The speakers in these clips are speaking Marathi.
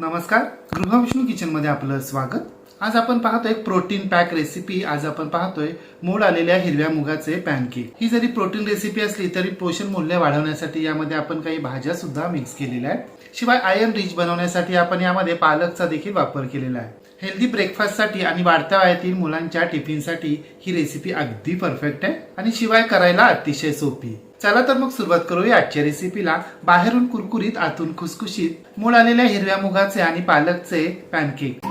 नमस्कार. गृहविष्णू किचनमध्ये आपलं स्वागत. आज आपण पाहतोय प्रोटीन पॅक रेसिपी. आज आपण पाहतोय मोड आलेल्या हिरव्या मुगाचे पॅनकेक. ही जरी प्रोटीन रेसिपी असली तरी पोषण मूल्य वाढवण्यासाठी यामध्ये आपण काही भाज्या सुद्धा मिक्स केलेल्या आहेत. शिवाय आयर्न रिच बनवण्यासाठी आपण यामध्ये पालकचा देखील वापर केलेला आहे. हेल्दी ब्रेकफास्टसाठी आणि वाढत्या वयातील मुलांच्या टिफिनसाठी ही रेसिपी अगदी परफेक्ट आहे. आणि शिवाय करायला अतिशय सोपी. चला तर मग सुरुवात करूया आजच्या रेसिपीला बाहेरून कुरकुरीत आतून खुसखुशीत मूळ आलेल्या हिरव्या मुगाचे आणि पालकचे पॅनकेक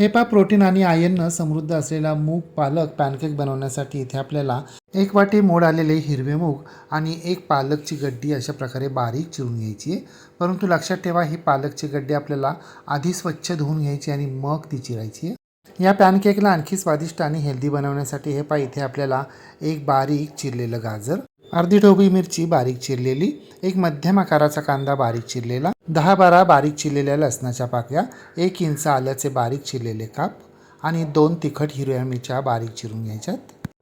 हेपा प्रोटीन आणि आयननं समृद्ध असलेला मूग पालक पॅनकेक बनवण्यासाठी इथे आपल्याला एक वाटी मोड आलेले हिरवे मूग आणि एक पालकची गड्डी अशा प्रकारे बारीक चिरून घ्यायची आहे. परंतु लक्षात ठेवा ही पालकची गड्डी आपल्याला आधी स्वच्छ धुवून घ्यायची आणि मग ती चिरायची आहे. या पॅनकेकला आणखी स्वादिष्ट आणि हेल्दी बनवण्यासाठी हे पा इथे आपल्याला एक बारीक चिरलेलं गाजर अर्धी ढोबळी मिरची बारीक चिरलेली एक मध्यम आकाराचा कांदा बारीक चिरलेला दहा बारा बारीक चिरलेल्या लसणाच्या पाकळ्या एक इंच आल्याचे बारीक चिरलेले काप आणि दोन तिखट हिरव्या मिरच्या बारीक चिरून घ्यायच्यात.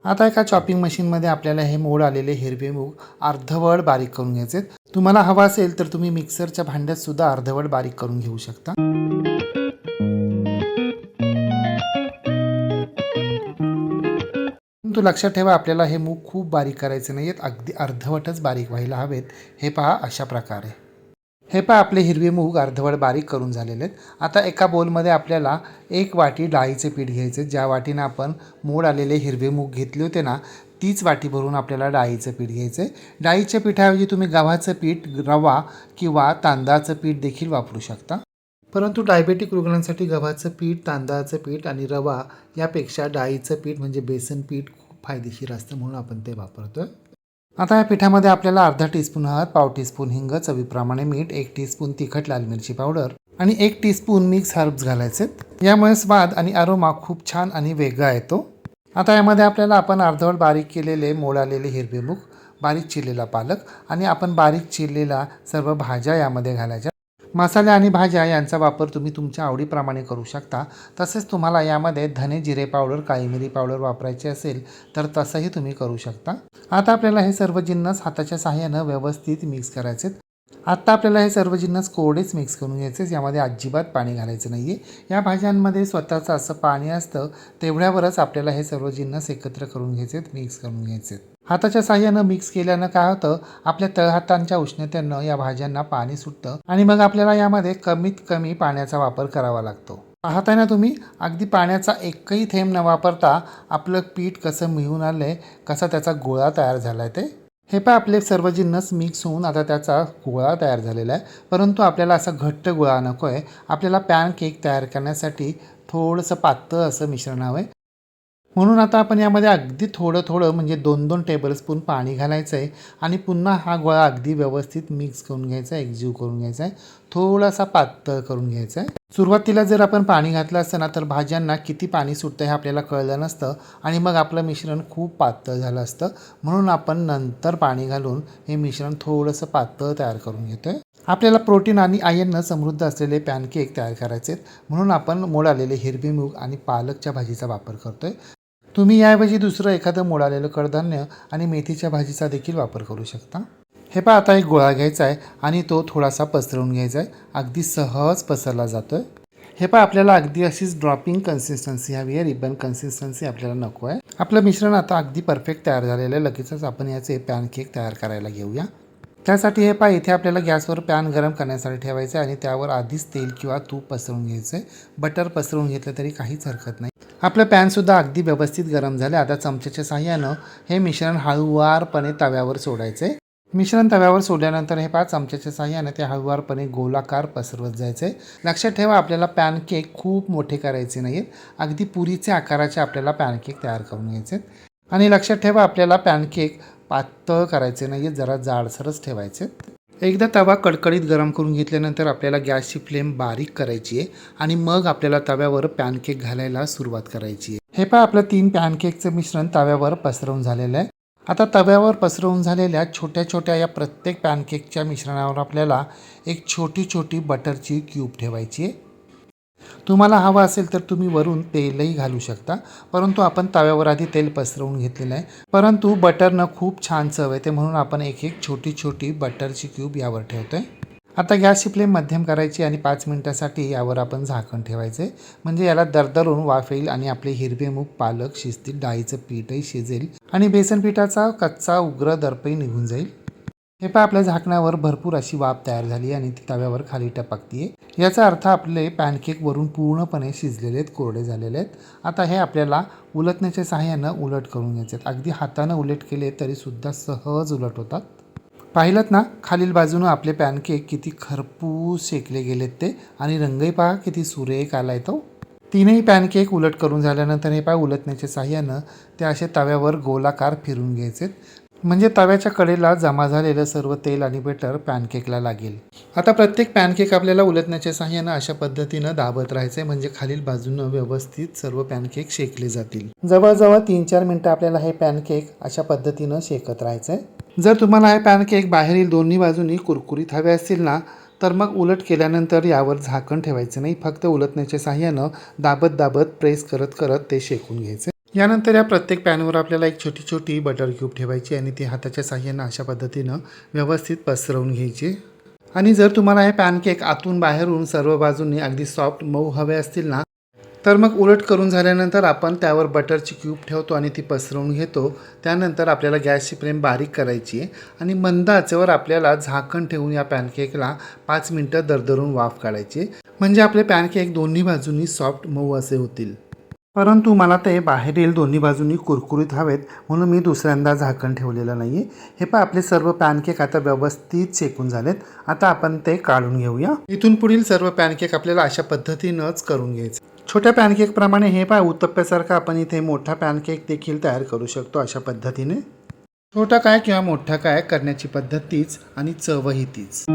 आता एका चॉपिंग मशीनमध्ये आपल्याला हे मोड आलेले हिरवे मूग अर्धवट बारीक करून घ्यायचे तुम्हाला हवा असेल तर तुम्ही मिक्सरच्या भांड्यात सुद्धा अर्धवट बारीक करून घेऊ शकता. परंतु लक्षात ठेवा आपल्याला हे मूग खूप बारीक करायचे नाही आहेत अगदी अर्धवटच बारीक व्हायला हवेत. हे पहा अशा प्रकारे. हे पहा आपले हिरवे मूग अर्धवट बारीक करून झालेले आहेत. आता एका बोलमध्ये आपल्याला एक वाटी डाळीचे पीठ घ्यायचे. ज्या वाटीनं आपण मोड आलेले हिरवे मूग घेतले होते ना तीच वाटी भरून आपल्याला डाळीचं पीठ घ्यायचं आहे डाळीच्या पिठाऐवजी तुम्ही गव्हाचं पीठ रवा किंवा तांदळाचं पीठ देखील वापरू शकता. परंतु डायबेटिक रुग्णांसाठी गव्हाचं पीठ तांदळाचं पीठ आणि रवा यापेक्षा डाळीचं पीठ म्हणजे बेसन पीठ फायदेशीर असतं म्हणून आपण ते वापरतो आता या पिठामध्ये आपल्याला अर्धा टीस्पून हळद पाव टीस्पून हिंग चवीप्रमाणे मीठ एक टीस्पून तिखट लाल मिरची पावडर आणि एक टीस्पून मिक्स हर्ब्स घालायचे. यामुळे स्वाद आणि अरोमा खूप छान आणि वेगळा येतो. आता यामध्ये आपल्याला आपण अर्धवट बारीक केलेले मोडालेले हिरवे मूग बारीक चिरलेला पालक आणि आपण बारीक चिरलेला सर्व भाज्या यामध्ये घालायच्या. मसाले आणि भाज्या यांचा वापर तुम्ही तुमच्या आवडीप्रमाणे करू शकता. तसेच तुम्हाला यामध्ये धने जिरे पावडर काळी मिरी पावडर वापरायची असेल तर तसंही तुम्ही करू शकता. आता आपल्याला हे सर्व जिन्नस हाताच्या सहाय्यानं व्यवस्थित मिक्स करायचे आत्ता आपल्याला हे सर्व जिन्नस कोरडेच मिक्स करून घ्यायचे यामध्ये अजिबात पाणी घालायचं नाही आहे या भाज्यांमध्ये स्वतःचं असं पाणी असतं तेवढ्यावरच आपल्याला हे सर्व जिन्नस एकत्र करून घ्यायचे मिक्स करून घ्यायचे हाताच्या साह्यानं मिक्स केल्यानं काय होतं आपल्या तळहातांच्या उष्णतेनं या भाज्यांना पाणी सुटतं आणि मग आपल्याला यामध्ये कमीत कमी पाण्याचा वापर करावा लागतो. पाहताय ना तुम्ही? अगदी पाण्याचा एकही थेंब न वापरता आपलं पीठ कसं मिळून आलं आहे कसा त्याचा गोळा तयार झाला आहे ते? हे पण आपले सर्व जिन्नस मिक्स होऊन आता त्याचा गोळा तयार झालेला आहे. परंतु आपल्याला असा घट्ट गोळा नको आहे आपल्याला पॅन केक तयार करण्यासाठी थोडंसं पातळ असं मिश्रण हवं आहे म्हणून आता आपण यामध्ये अगदी थोडं थोडं म्हणजे दोन दोन टेबलस्पून पाणी घालायचं आहे आणि पुन्हा हा गोळा अगदी व्यवस्थित मिक्स करून घ्यायचा आहे एकजीव करून घ्यायचा आहे. थोडासा पातळ करून घ्यायचा आहे. सुरुवातीला जर आपण पाणी घातलं असतं ना तर भाज्यांना किती पाणी सुटतं हे आपल्याला कळलं नसतं आणि मग आपलं मिश्रण खूप पातळ झालं असतं. म्हणून आपण नंतर पाणी घालून हे मिश्रण थोडंसं पातळ तयार करून घेतो आहे आपल्याला प्रोटीन आणि आयर्न समृद्ध असलेले पॅनकेक तयार करायचे आहेत म्हणून आपण मोड आलेले हिरवी मूग आणि पालकच्या भाजीचा वापर करतो आहे तुम्ही याऐवजी दुसरं एखादं मोडालेलं कडधान्य आणि मेथीच्या भाजीचा देखील वापर करू शकता. हे पहा आता एक गोळा घ्यायचा आहे आणि तो थोडासा पसरवून घ्यायचा आहे. अगदी सहज पसरला जातो आहे हे पहा आपल्याला अगदी अशीच ड्रॉपिंग कन्सिस्टन्सी हवी आहे. रिबन कन्सिस्टन्सी आपल्याला नको आहे. आपलं मिश्रण आता अगदी परफेक्ट तयार झालेलं आहे. लगेचच आपण याचे पॅनकेक तयार करायला घेऊया. त्यासाठी हे पहा इथे आपल्याला गॅसवर पॅन गरम करण्यासाठी ठेवायचं आहे आणि त्यावर आधीच तेल किंवा तूप पसरवून घ्यायचं आहे. बटर पसरवून घेतलं तरी काहीच हरकत नाही. आपलं पॅनसुद्धा अगदी व्यवस्थित गरम झालं. आता चमच्याच्या साह्यानं हे मिश्रण हळूवारपणे तव्यावर सोडायचं. आहे मिश्रण तव्यावर सोडल्यानंतर हे पाच चमच्याच्या साह्याने ते हळूवारपणे गोलाकार पसरवत जायचं. आहे लक्षात ठेवा आपल्याला पॅनकेक खूप मोठे करायचे नाहीत. अगदी पुरीचे आकाराचे आपल्याला पॅनकेक तयार करून घ्यायचे. आहेत आणि लक्षात ठेवा आपल्याला पॅनकेक पातळ करायचे नाही आहेत जरा जाडसरच ठेवायचे. एकदा तवा कडकडीत गरम करून घेतल्यानंतर आपल्याला गॅसची फ्लेम बारीक करायची आहे आणि मग आपल्याला तव्यावर पॅनकेक घालायला सुरुवात करायची आहे. हे पहा आपलं तीन पॅनकेकचं मिश्रण तव्यावर पसरवून झालेलं आहे. आता तव्यावर पसरवून झालेल्या छोट्या छोट्या या प्रत्येक पॅनकेकच्या मिश्रणावर आपल्याला एक छोटी छोटी बटरची क्यूब ठेवायची आहे. तुम्हाला हवं असेल तर तुम्ही वरून तेलही घालू शकता. परंतु आपण तव्यावर आधी तेल पसरवून घेतलेलं आहे. परंतु बटरनं खूप छान चव येते. म्हणून आपण एक एक छोटी छोटी बटरची क्यूब यावर ठेवतो आहे आता गॅसची फ्लेम मध्यम करायची आणि पाच मिनटासाठी यावर आपण झाकण ठेवायचे म्हणजे याला दरदरून वाफ येईल आणि आपले हिरवे मूग पालक शिजतील डाळीचं पीठही शिजेल आणि बेसन पिठाचा कच्चा उग्र दर्पही निघून जाईल. हे पहा आपल्या झाकणावर भरपूर अशी वाफ तयार झाली आणि ती तव्यावर खाली टपकतीये. याचा अर्थ आपले पॅनकेक वरून पूर्णपणे शिजलेले आहेत कोरडे झालेले आहेत. आता हे आपल्याला उलटण्याच्या सहाय्यानं उलट करून घ्यायचे आहेत. अगदी हातानं उलट केले तरीसुद्धा सहज उलट होतात. पाहिलं ना खालील बाजूनं आपले पॅनकेक किती खरपूस शेकले गेलेत ते. आणि रंगही पहा किती सुरेख आला तो. तीनही पॅनकेक उलट करून झाल्यानंतर हे पहा उलटण्याच्या साह्यानं ते असे तव्यावर गोलाकार फिरून घ्यायचे म्हणजे तव्याच्या कडेला जमा झालेलं सर्व तेल आणि बटर पॅनकेकला लागेल. आता प्रत्येक पॅनकेक आपल्याला उलटण्याच्या साह्यानं अशा पद्धतीनं दाबत राहायचे म्हणजे खालील बाजूनं व्यवस्थित सर्व पॅनकेक शेकले जातील. जवळजवळ तीन चार मिनटं आपल्याला हे पॅनकेक अशा पद्धतीनं शेकत राहायचं जर तुम्हाला हे पॅनकेक बाहेरील दोन्ही बाजूनी कुरकुरीत हवे असतील ना तर मग उलट केल्यानंतर यावर झाकण ठेवायचं नाही फक्त उलटण्याच्या साह्यानं दाबत दाबत प्रेस करत करत ते शेकून घ्यायचे. यानंतर या प्रत्येक पॅनवर आपल्याला एक छोटी छोटी बटर क्यूब ठेवायची आणि ती हाताच्या साह्यानं अशा पद्धतीनं व्यवस्थित पसरवून घ्यायची. आणि जर तुम्हाला हे पॅनकेक आतून बाहेरून सर्व बाजूंनी अगदी सॉफ्ट मऊ हवे असतील ना तर मग उलट करून झाल्यानंतर आपण त्यावर बटरची क्यूब ठेवतो आणि ती पसरवून घेतो. त्यानंतर आपल्याला गॅसची फ्लेम बारीक करायची आहे आणि मंद आचेवर आपल्याला झाकण ठेवून या पॅनकेकला पाच मिनटं दरदरून वाफ काढायची. म्हणजे आपले पॅनकेक दोन्ही बाजूंनी सॉफ्ट मऊ असे होतील. परंतु मला ते बाहेरील दोन्ही बाजूंनी कुरकुरीत हवेत म्हणून मी दुसऱ्यांदा झाकण ठेवलेलं नाही आहे हे पण आपले सर्व पॅनकेक आता व्यवस्थित शेकून झालेत. आता आपण ते काढून घेऊया. इथून पुढील सर्व पॅनकेक आपल्याला अशा पद्धतीनंच करून घ्यायचं. छोट्या पॅनकेकप्रमाणे हे पहा उत्तप्प्यासारखं आपण इथे मोठा पॅनकेक देखील तयार करू शकतो अशा पद्धतीने. छोटा काय किंवा मोठा काय करण्याची पद्धत तीच आणि चवही तीच.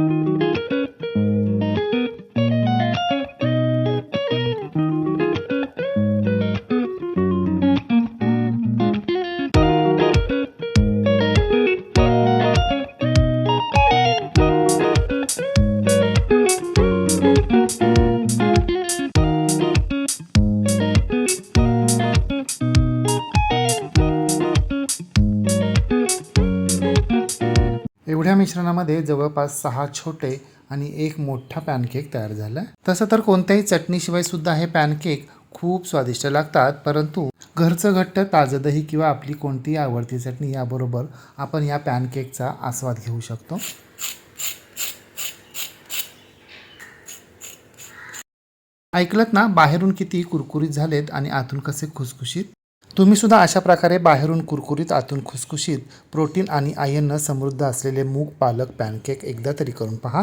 एवढ्या मिश्रणामध्ये जवळपास सहा छोटे आणि एक मोठा पॅनकेक तयार झाला. तसं तर कोणत्याही चटणीशिवाय सुद्धा हे पॅनकेक खूप स्वादिष्ट लागतात परंतु घरचं घट्ट ताजं दही किंवा आपली कोणतीही आवडती चटणी याबरोबर आपण या पॅनकेकचा आस्वाद घेऊ शकतो. ऐकलत ना बाहेरून किती कुरकुरीत झालेत आणि आतून कसे खुसखुशीत? तुम्ही सुद्धा अशा प्रकारे बाहेरून कुरकुरीत आतून खुसखुशीत प्रोटीन आणि आयननं समृद्ध असलेले मूग पालक पॅनकेक एकदा तरी करून पहा.